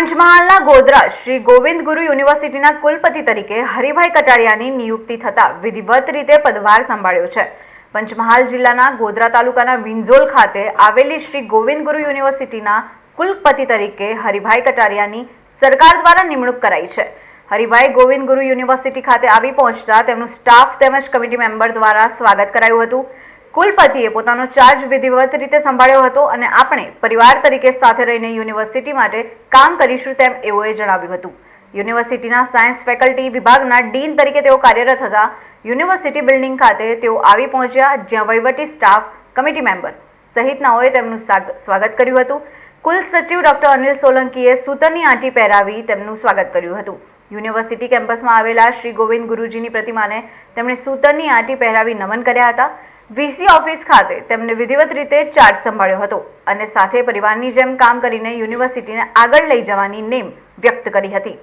પંચમહાલના ગોધરા શ્રી ગોવિંદ ગુરુ યુનિવર્સિટીના કુલપતિ તરીકે હરિભાઈ કટારિયાની નિયુક્તિ થતા વિધિવત રીતે પદભાર સંભાળ્યો છે. પંચમહાલ જિલ્લાના ગોધરા તાલુકાના વિંઝોલ ખાતે આવેલી શ્રી ગોવિંદ ગુરુ યુનિવર્સિટીના કુલપતિ તરીકે હરિભાઈ કટારિયાની સરકાર દ્વારા નિમણૂક કરાઈ છે. હરિભાઈ ગોવિંદ ગુરુ યુનિવર્સિટી ખાતે આવી પહોંચતા તેમનું સ્ટાફ તેમજ કમિટી મેમ્બર દ્વારા સ્વાગત કરાયું હતું. કુલપતિએ પોતાનો ચાર્જ વિધિવત રીતે સંભાળ્યો હતો અને આપણે પરિવાર તરીકે સાથે રહીને યુનિવર્સિટી માટે કામ કરીશું તેમ એઓએ જણાવ્યું હતું. યુનિવર્સિટીના સાયન્સ ફેકલ્ટી વિભાગના ડીન તરીકે તેઓ કાર્યરત હતા. યુનિવર્સિટી બિલ્ડિંગ ખાતે તેઓ આવી પહોંચ્યા જ્યાં વહીવટી સ્ટાફ કમિટી મેમ્બર સહિતનાઓએ તેમનું સ્વાગત કર્યું હતું. કુલ સચિવ ડોક્ટર અનિલ સોલંકીએ સૂતરની આંટી પહેરાવી તેમનું સ્વાગત કર્યું હતું. યુનિવર્સિટી કેમ્પસમાં આવેલા શ્રી ગોવિંદ ગુરુજીની પ્રતિમાને તેમણે સૂતરની આંટી પહેરાવી નમન કર્યા હતા. વીસી ઓફિસ ખાતે તેમને વિધિવત રીતે ચાર્જ સંભાળ્યો હતો અને સાથે પરિવારની જેમ કામ કરીને યુનિવર્સિટીને આગળ લઈ જવાની નેમ વ્યક્ત કરી હતી.